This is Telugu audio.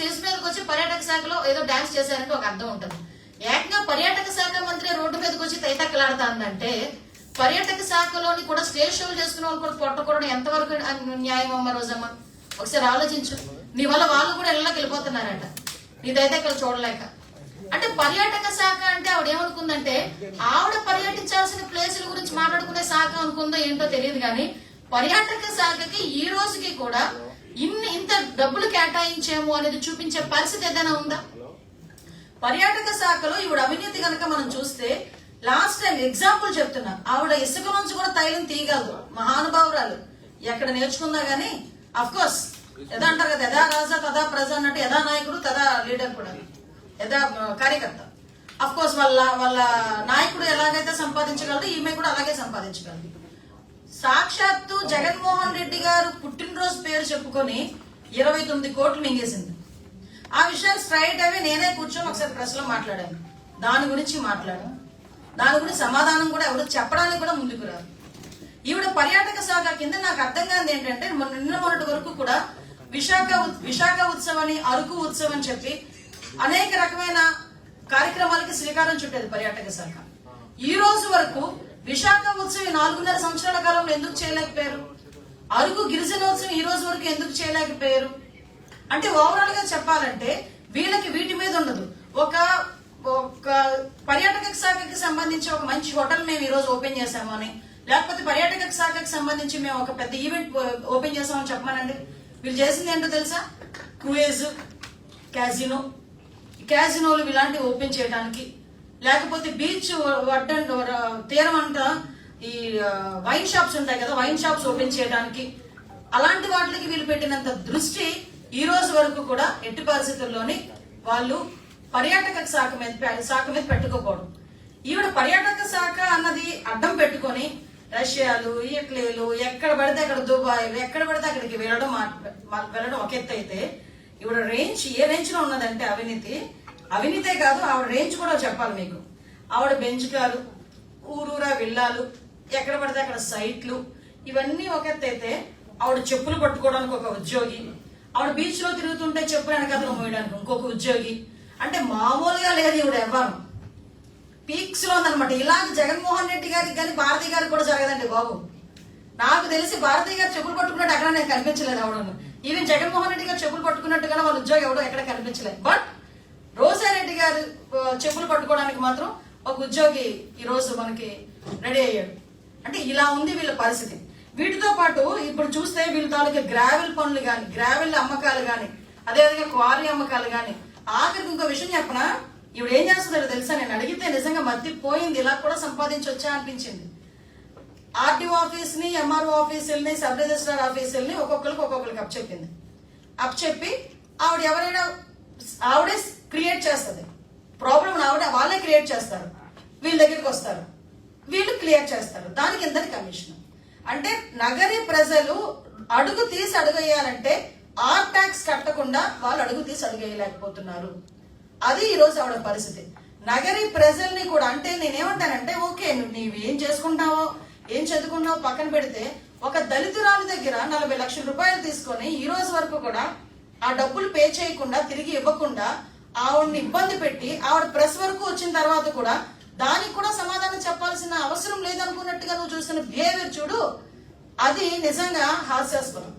స్టేజ్ మీదకి వచ్చి పర్యాటక శాఖలో ఏదో డాన్స్ చేశారంటే ఒక అర్థం ఉంటుంది. ఏకంగా పర్యాటక శాఖ మంత్రి రోడ్డు మీదకి వచ్చి తైతక్కలాడుతుందంటే పర్యాటక శాఖలోని కూడా స్టేజ్ షోలు చేసుకున్న వాళ్ళు కూడా పొట్టకూడదు ఎంతవరకు న్యాయం అమ్మ రోజమ్మ? ఒకసారి ఆలోచించు. నీ వల్ల వాళ్ళు కూడా ఇళ్ళకి వెళ్ళిపోతున్నారట. నీ తైతక్కలు చూడలేక. అంటే పర్యాటక శాఖ అంటే ఆవిడ ఏమనుకుందంటే ఆవిడ పర్యటించాల్సిన ప్లేసుల గురించి మాట్లాడుకునే శాఖ అనుకుందో ఏంటో తెలియదు కానీ పర్యాటక శాఖకి ఈ రోజుకి కూడా ఇన్ని ఇంత డబ్బులు కేటాయించాము అనేది చూపించే పరిస్థితి ఏదైనా ఉందా? పర్యాటక శాఖలో ఈవిడ అవినీతి కనుక మనం చూస్తే లాస్ట్ టైం ఎగ్జాంపుల్ చెప్తున్నా. ఆవిడ ఇసుక నుంచి కూడా తైలం తీయగలదు. మహానుభావురాలు. ఎక్కడ నేర్చుకుందా గానీ అఫ్ కోర్స్ ఎదా అంటారు కదా యథా రాజా తదా ప్రజ అన్నట్టు యథా నాయకుడు తదా లీడర్ కూడా. యథా కార్యకర్త. అఫ్ కోర్స్ వాళ్ళ వాళ్ళ నాయకుడు ఎలాగైతే సంపాదించగలరు ఈమె కూడా అలాగే సంపాదించగలదు. సాక్షాత్తు జగన్మోహన్ రెడ్డి గారు పుట్టినరోజు పేరు చెప్పుకొని ఇరవై తొమ్మిది కోట్లు మింగేసింది. ఆ విషయం స్ట్రైట్ అవి నేనే కూర్చొని ఒకసారి ప్రెస్లో మాట్లాడాను. దాని గురించి మాట్లాడాను. దాని గురించి సమాధానం కూడా ఎవరు చెప్పడానికి కూడా ముందుకు రాదు ఈవిడ పర్యాటక శాఖ కింద నాకు అర్థం కాదు ఏంటంటే నిన్న మొన్నటి వరకు కూడా విశాఖ విశాఖ ఉత్సవం అని అరకు ఉత్సవం అని చెప్పి అనేక రకమైన కార్యక్రమాలకి శ్రీకారం చుట్టేది పర్యాటక శాఖ. ఈ రోజు వరకు విశాఖ ఉత్సవం నాలుగున్నర సంవత్సరాల కాలంలో ఎందుకు చేయలేకపోయారు? అరకు గిరిజనోత్సవం ఈ రోజు వరకు ఎందుకు చేయలేకపోయారు? అంటే ఓవరాల్గా చెప్పాలంటే వీళ్ళకి వీటి మీద ఉండదు. ఒక ఒక పర్యాటక శాఖకి సంబంధించి ఒక మంచి హోటల్ మేము ఈ రోజు ఓపెన్ చేసాము అని లేకపోతే పర్యాటక శాఖకి సంబంధించి మేము ఒక పెద్ద ఈవెంట్ ఓపెన్ చేసామని చెప్పమానండి. వీళ్ళు చేసింది ఏంటో తెలుసా? Cruise casino. క్యాజినోలు ఇలాంటివి ఓపెన్ చేయడానికి లేకపోతే బీచ్ వడ్డ తీరం అంతా ఈ వైన్ షాప్స్ ఉంటాయి కదా వైన్ షాప్స్ ఓపెన్ చేయడానికి. అలాంటి వాటికి వీళ్ళు పెట్టినంత దృష్టి ఈ రోజు వరకు కూడా ఎట్టి పరిస్థితుల్లోని వాళ్ళు పర్యాటక శాఖ మీద పె- శాఖ మీద పెట్టుకోకూడదు. ఈవిడ పర్యాటక శాఖ అన్నది అడ్డం పెట్టుకొని రష్యాలు ఇటలీలు ఎక్కడ పడితే అక్కడ దుబాయ్లు ఎక్కడ పడితే అక్కడికి వెళ్ళడం వెళ్ళడం ఒక ఎత్తు అయితే ఈవిడ రేంజ్ ఏ రేంజ్లో ఉన్నదంటే అవినీతి. అవినీతే కాదు ఆవిడ రేంజ్ కూడా చెప్పాలి మీకు. ఆవిడ బెంచ్ కారు ఊరూరా విల్లాలు ఎక్కడ పడితే అక్కడ సైట్లు ఇవన్నీ ఒక ఎత్తైతే ఆవిడ చెప్పులు పట్టుకోవడానికి ఒక ఉద్యోగి. ఆవిడ బీచ్లో తిరుగుతుంటే చెప్పులు వెనకాతలు మోయడానికి ఇంకొక ఉద్యోగి. అంటే మామూలుగా లేదు ఈవిడ ఎవ్వరు. పీక్స్లో ఉందన్నమాట. ఇలాగ జగన్మోహన్ రెడ్డి గారికి కానీ భారతి గారికి కూడా జరగదండి బాబు. నాకు తెలిసి భారతి గారు చెప్పులు పట్టుకున్నట్టు అక్కడ నేను కనిపించలేదు ఆవిడను. ఈవెన్ జగన్మోహన్ రెడ్డి గారు చెప్పులు పట్టుకున్నట్టుగా వాళ్ళ ఉద్యోగం ఎవడో ఎక్కడ కనిపించలేదు. బట్ రోజారెడ్డి గారు చెప్పులు పట్టుకోవడానికి మాత్రం ఒక ఉద్యోగి ఈరోజు మనకి రెడీ అయ్యాడు. అంటే ఇలా ఉంది వీళ్ళ పరిస్థితి. వీటితో పాటు ఇప్పుడు చూస్తే వీళ్ళ తాలూకా గ్రావెల్ పనులు కానీ గ్రావెల్ అమ్మకాలు కానీ అదేవిధంగా క్వారీ అమ్మకాలు కానీ ఆఖరికి ఇంకో విషయం చెప్పనా? ఇప్పుడు ఏం చేస్తుందో తెలుసా? నేను అడిగితే నిజంగా మధ్య పోయింది ఇలా కూడా సంపాదించొచ్చా అనిపించింది. ఆర్టీఓ ఆఫీస్ని ఎంఆర్ఓ ఆఫీసుల్ని సబ్ రిజిస్ట్రార్ ఆఫీసుల్ని ఒక్కొక్కరికి ఒక్కొక్కరికి అప్ చెప్పింది అప్ చెప్పి ఆవిడ ఎవరైనా ఆవిడే క్రియేట్ చేస్తుంది. ప్రాబ్లం ఆవిడ వాళ్ళే క్రియేట్ చేస్తారు. వీళ్ళ దగ్గరికి వస్తారు. వీళ్ళు క్లియర్ చేస్తారు. దానికి ఎంతటి కమిషన్ అంటే నగరి ప్రజలు అడుగు తీసి అడుగేయాలంటే ఆర్ ట్యాక్స్ కట్టకుండా వాళ్ళు అడుగు తీసి అడుగేయలేకపోతున్నారు. అది ఈరోజు ఆవిడ పరిస్థితి. నగరి ప్రజల్ని కూడా అంటే నేనేమంటానంటే ఓకే నువ్వు నీవు ఏం చేసుకుంటావో ఏం చదువుకున్నావో పక్కన పెడితే ఒక దళితురాలు దగ్గర నలభై లక్షల రూపాయలు తీసుకొని ఈ రోజు వరకు కూడా ఆ డబ్బులు పే చేయకుండా తిరిగి ఇవ్వకుండా ఆవిడని ఇబ్బంది పెట్టి ఆవిడ ప్రెస్ వరకు వచ్చిన తర్వాత కూడా దానికి కూడా సమాధానం చెప్పాల్సిన అవసరం లేదనుకున్నట్టుగా నువ్వు చూసిన బిహేవియర్ చూడు. అది నిజంగా హాస్యాస్పదం.